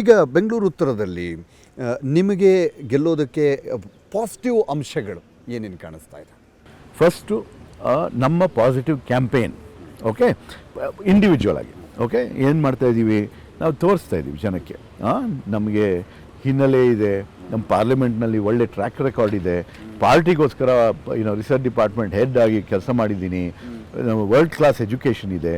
ಈಗ ಬೆಂಗಳೂರು ಉತ್ತರದಲ್ಲಿ ನಿಮಗೆ ಗೆಲ್ಲೋದಕ್ಕೆ ಪಾಸಿಟಿವ್ ಅಂಶಗಳು ಏನೇನು ಕಾಣಿಸ್ತಾ ಇದೆ? ಫಸ್ಟು ನಮ್ಮ ಪಾಸಿಟಿವ್ ಕ್ಯಾಂಪೇನ್ ಓಕೆ ಇಂಡಿವಿಜುವಲ್ ಆಗಿ ಓಕೆ ಏನು ಮಾಡ್ತಾ ಇದ್ದೀವಿ ನಾವು ತೋರಿಸ್ತಾ ಇದ್ದೀವಿ ಜನಕ್ಕೆ ನಮಗೆ ಹಿನ್ನೆಲೆ ಇದೆ ನಮ್ಮ ಪಾರ್ಲಿಮೆಂಟ್ನಲ್ಲಿ ಒಳ್ಳೆ ಟ್ರ್ಯಾಕ್ ರೆಕಾರ್ಡ್ ಇದೆ. ಪಾರ್ಟಿಗೋಸ್ಕರ ಏನೋ ರಿಸರ್ಚ್ ಡಿಪಾರ್ಟ್ಮೆಂಟ್ ಹೆಡ್ ಆಗಿ ಕೆಲಸ ಮಾಡಿದ್ದೀನಿ. ವರ್ಲ್ಡ್ ಕ್ಲಾಸ್ ಎಜುಕೇಷನ್ ಇದೆ.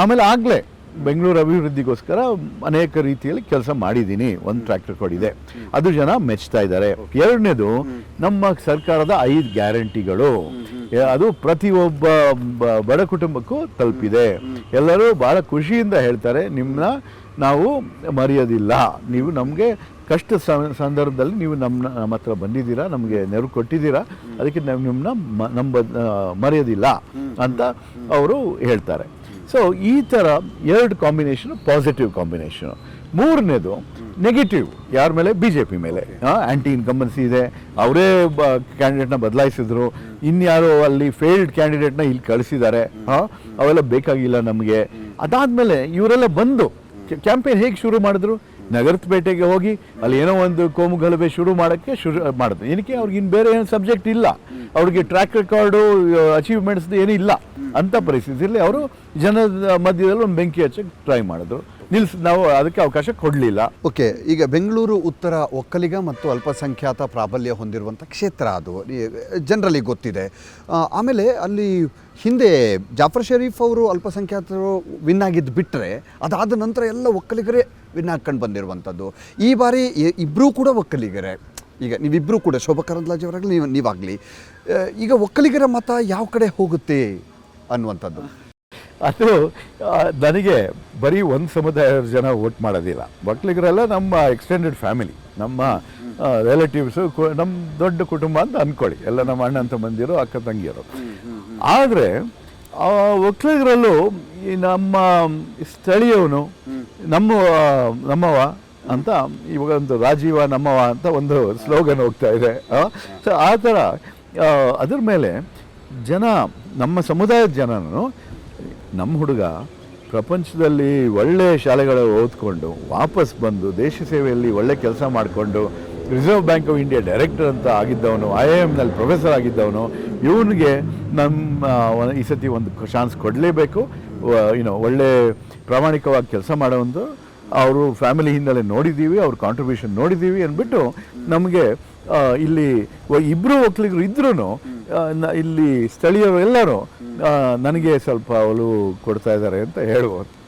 ಆಮೇಲೆ ಆಗಲೇ ಬೆಂಗಳೂರು ಅಭಿವೃದ್ಧಿಗೋಸ್ಕರ ಅನೇಕ ರೀತಿಯಲ್ಲಿ ಕೆಲಸ ಮಾಡಿದ್ದೀನಿ. ಒಂದು ಟ್ರ್ಯಾಕ್ಟರ್ ರೆಕಾರ್ಡ್ ಇದೆ. ಅದು ಜನ ಮೆಚ್ತಾ ಇದ್ದಾರೆ. ಎರಡನೇದು ನಮ್ಮ ಸರ್ಕಾರದ ಐದು ಗ್ಯಾರಂಟಿಗಳು. ಅದು ಪ್ರತಿಯೊಬ್ಬ ಬ- ಬಡ ಕುಟುಂಬಕ್ಕೂ ತಲುಪಿದೆ. ಎಲ್ಲರೂ ಭಾಳ ಖುಷಿಯಿಂದ ಹೇಳ್ತಾರೆ ನಿಮ್ಮನ್ನ ನಾವು ಮರೆಯೋದಿಲ್ಲ. ನೀವು ನಮಗೆ ಕಷ್ಟ ಸಂದರ್ಭದಲ್ಲಿ ನೀವು ನಮ್ಮ ನಮ್ಮ ಹತ್ರ ಬಂದಿದ್ದೀರಾ ನಮಗೆ ನೆರವು ಕೊಟ್ಟಿದ್ದೀರಾ ಅದಕ್ಕೆ ನಾವು ನಿಮ್ಮನ್ನ ಮ- ನಂಬ ಮರೆಯೋದಿಲ್ಲ ಅಂತ ಅವರು ಹೇಳ್ತಾರೆ. ಸೊ ಈ ಥರ ಎರಡು ಕಾಂಬಿನೇಷನ್ ಪಾಸಿಟಿವ್ ಕಾಂಬಿನೇಷನು ಮೂರನೇದು ನೆಗೆಟಿವ್ ಯಾರ ಮೇಲೆ? ಬಿ ಜೆ ಪಿ ಮೇಲೆ. ಆ್ಯಂಟಿ ಇನ್ಕಂಬನ್ಸಿ ಇದೆ. ಅವರೇ ಬ ಕ್ಯಾಂಡಿಡೇಟ್ನ ಬದಲಾಯಿಸಿದ್ರು. ಇನ್ಯಾರೋ ಅಲ್ಲಿ ಫೇಲ್ಡ್ ಕ್ಯಾಂಡಿಡೇಟ್ನ ಇಲ್ಲಿ ಕಳಿಸಿದ್ದಾರೆ. ಹಾಂ ಅವೆಲ್ಲ ಬೇಕಾಗಿಲ್ಲ ನಮಗೆ. ಅದಾದಮೇಲೆ ಇವರೆಲ್ಲ ಬಂದು ಕ್ಯಾಂಪೇನ್ ಹೇಗೆ ಶುರು ಮಾಡಿದ್ರು? ನಗರಪೇಟೆಗೆ ಹೋಗಿ ಅಲ್ಲಿ ಏನೋ ಒಂದು ಕೋಮು ಗಲಭೆ ಶುರು ಮಾಡೋಕ್ಕೆ ಶುರು ಮಾಡಿದ್ರು ಏನಕ್ಕೆ ಅವ್ರಿಗೆ ಇನ್ನು ಬೇರೆ ಏನು ಸಬ್ಜೆಕ್ಟ್ ಇಲ್ಲ. ಅವ್ರಿಗೆ ಟ್ರ್ಯಾಕ್ ರೆಕಾರ್ಡು ಅಚೀವ್ಮೆಂಟ್ಸ್ ಏನೂ ಇಲ್ಲ. ಅಂಥ ಪರಿಸ್ಥಿತಿಯಲ್ಲಿ ಅವರು ಜನದ ಮಧ್ಯದಲ್ಲಿ ಒಂದು ಬೆಂಕಿ ಹಚ್ಚಕ್ಕೆ ಟ್ರೈ ಮಾಡಿದ್ರು. ನಿಲ್ಸ್, ನಾವು ಅದಕ್ಕೆ ಅವಕಾಶ ಕೊಡಲಿಲ್ಲ. ಓಕೆ, ಈಗ ಬೆಂಗಳೂರು ಉತ್ತರ ಒಕ್ಕಲಿಗ ಮತ್ತು ಅಲ್ಪಸಂಖ್ಯಾತ ಪ್ರಾಬಲ್ಯ ಹೊಂದಿರುವಂಥ ಕ್ಷೇತ್ರ ಅದು. ಜನರಲಿ ಗೊತ್ತಿದೆ. ಆಮೇಲೆ ಅಲ್ಲಿ ಹಿಂದೆ ಜಾಫರ್ ಶರೀಫ್ ಅವರು ಅಲ್ಪಸಂಖ್ಯಾತರು ವಿನ್ ಆಗಿದ್ದು ಬಿಟ್ಟರೆ ಅದಾದ ನಂತರ ಎಲ್ಲ ಒಕ್ಕಲಿಗರೇ ವಿನ್ ಹಾಕ್ಕೊಂಡು ಬಂದಿರುವಂಥದ್ದು. ಈ ಬಾರಿ ಇಬ್ಬರೂ ಕೂಡ ಒಕ್ಕಲಿಗರೇ. ಈಗ ನೀವಿಬ್ಬರೂ ಕೂಡ, ಶೋಭಾ ಕರಂದ್ಲಾಜೆ ಅವರಾಗಲಿ, ನೀವು, ನೀವಾಗಲಿ ಈಗ ಒಕ್ಕಲಿಗರ ಮತ ಯಾವ ಕಡೆ ಹೋಗುತ್ತೆ ಅನ್ನುವಂಥದ್ದು. ಅದು ನನಗೆ ಬರೀ ಒಂದು ಸಮುದಾಯದ ಜನ ವೋಟ್ ಮಾಡೋದಿಲ್ಲ. ಒಕ್ಕಲಿಗರೆಲ್ಲ ನಮ್ಮ ಎಕ್ಸ್ಟೆಂಡೆಡ್ ಫ್ಯಾಮಿಲಿ ನಮ್ಮ ರಿಲೇಟಿವ್ಸು ನಮ್ಮ ದೊಡ್ಡ ಕುಟುಂಬ ಅಂತ ಅಂದ್ಕೊಳ್ಳಿ ಎಲ್ಲ ನಮ್ಮ ಅಣ್ಣ ಅಂತ ಬಂದಿರೋ, ಅಕ್ಕ ತಂಗಿಯರು. ಆದರೆ ಒಕ್ಕಲಿಗರಲ್ಲೂ ಈ ನಮ್ಮ ಸ್ಥಳೀಯವನು, ನಮ್ಮ ನಮ್ಮವ ಅಂತ, ಇವಾಗ ಒಂದು ರಾಜೀವ ನಮ್ಮವ ಅಂತ ಒಂದು ಸ್ಲೋಗನ್ ಹೋಗ್ತಾ ಇದೆ. ಸೊ ಆ ಥರ ಅದ್ರ ಮೇಲೆ ಜನ, ನಮ್ಮ ಸಮುದಾಯದ ಜನನು ನಮ್ಮ ಹುಡುಗ ಪ್ರಪಂಚದಲ್ಲಿ ಒಳ್ಳೆಯ ಶಾಲೆಗಳು ಓದ್ಕೊಂಡು ವಾಪಸ್ ಬಂದು ದೇಶ ಸೇವೆಯಲ್ಲಿ ಒಳ್ಳೆ ಕೆಲಸ ಮಾಡಿಕೊಂಡು Reserve Bank of India director ಅಂತ ಆಗಿದ್ದವನು ಐ ಐ ಎಮ್ನಲ್ಲಿ ಪ್ರೊಫೆಸರ್ ಆಗಿದ್ದವನು, ಇವನಿಗೆ ನಮ್ಮ ಈ ಸತಿ ಒಂದು ಚಾನ್ಸ್ ಕೊಡಲೇಬೇಕು. ಏನೋ ಒಳ್ಳೆ ಪ್ರಾಮಾಣಿಕವಾಗಿ ಕೆಲಸ ಮಾಡೋವಂದು ಅವರು ಫ್ಯಾಮಿಲಿ ಹಿನ್ನೆಲೆ ನೋಡಿದ್ದೀವಿ, ಅವ್ರ ಕಾಂಟ್ರಿಬ್ಯೂಷನ್ ನೋಡಿದ್ದೀವಿ ಅಂದ್ಬಿಟ್ಟು ನಮಗೆ ಇಲ್ಲಿ ಇಬ್ಬರು ಒಕ್ಕಲಿಗರು ಇದ್ರೂ ಇಲ್ಲಿ ಸ್ಥಳೀಯರು ಎಲ್ಲರೂ ನನಗೆ ಸ್ವಲ್ಪ ಅವಳು ಕೊಡ್ತಾ ಇದ್ದಾರೆ ಅಂತ ಹೇಳ್ಬೋದು